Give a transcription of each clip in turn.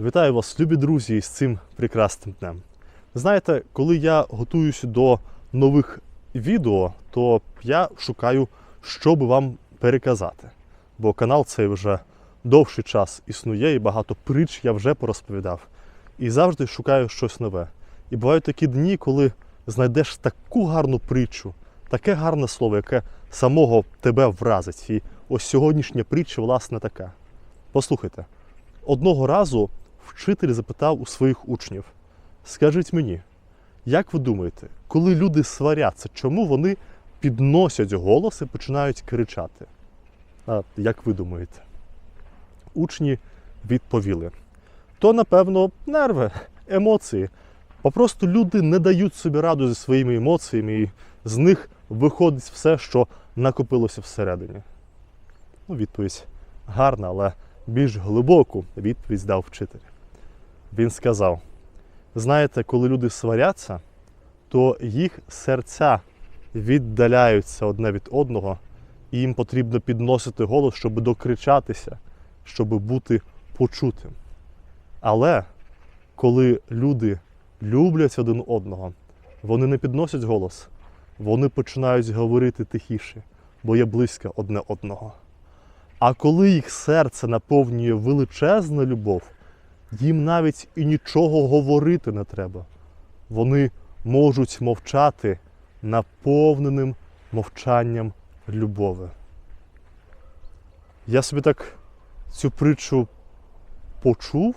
Вітаю вас, любі друзі, з цим прекрасним днем. Знаєте, коли я готуюся до нових відео, то я шукаю, що би вам переказати. Бо канал цей вже довший час існує, і багато притч я вже порозповідав. І завжди шукаю щось нове. І бувають такі дні, коли знайдеш таку гарну притчу, таке гарне слово, яке самого тебе вразить. І ось сьогоднішня притча, власне, така. Послухайте. Одного разу вчитель запитав у своїх учнів: скажіть мені, як ви думаєте, коли люди сваряться, чому вони підносять голос і починають кричати? А як ви думаєте? Учні відповіли: то, напевно, нерви, емоції. Попросту люди не дають собі раду зі своїми емоціями, і з них виходить все, що накопилося всередині. Ну, відповідь гарна, але більш глибоку відповідь дав вчитель. Він сказав: знаєте, коли люди сваряться, то їх серця віддаляються одне від одного, і їм потрібно підносити голос, щоб докричатися, щоб бути почутим. Але коли люди люблять один одного, вони не підносять голос, вони починають говорити тихіше, бо є близько одне одного. А коли їх серце наповнює величезна любов, їм навіть і нічого говорити не треба. Вони можуть мовчати наповненим мовчанням любови. Я собі так цю притчу почув,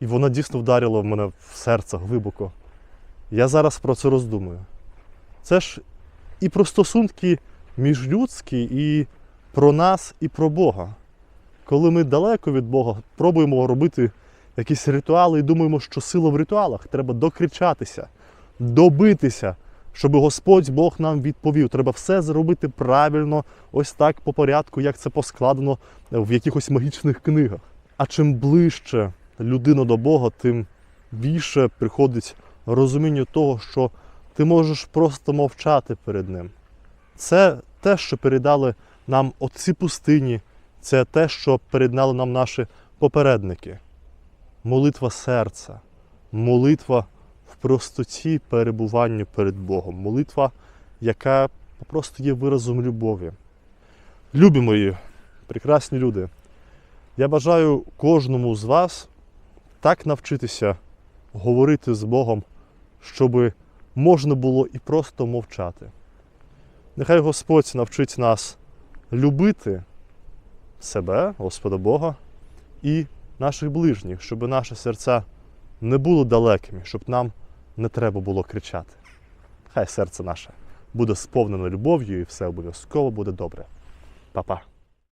і вона дійсно вдарила в мене в серце глибоко. Я зараз про це роздумую. Це ж і про стосунки міжлюдські, і про нас, і про Бога. Коли ми далеко від Бога пробуємо робити якісь ритуали і думаємо, що сила в ритуалах, треба докричатися, добитися, щоб Господь Бог нам відповів. Треба все зробити правильно, ось так по порядку, як це поскладено в якихось магічних книгах. А чим ближче людина до Бога, тим більше приходить розуміння того, що ти можеш просто мовчати перед Ним. Це те, що передали нам отці пустині, це те, що передали нам наші попередники. Молитва серця, молитва в простоті перебування перед Богом, молитва, яка просто є виразом любові. Любі мої, прекрасні люди, я бажаю кожному з вас так навчитися говорити з Богом, щоб можна було і просто мовчати. Нехай Господь навчить нас любити себе, Господа Бога, і наших ближніх, щоб наші серця не були далекими, щоб нам не треба було кричати. Хай серце наше буде сповнене любов'ю і все обов'язково буде добре. Па-па.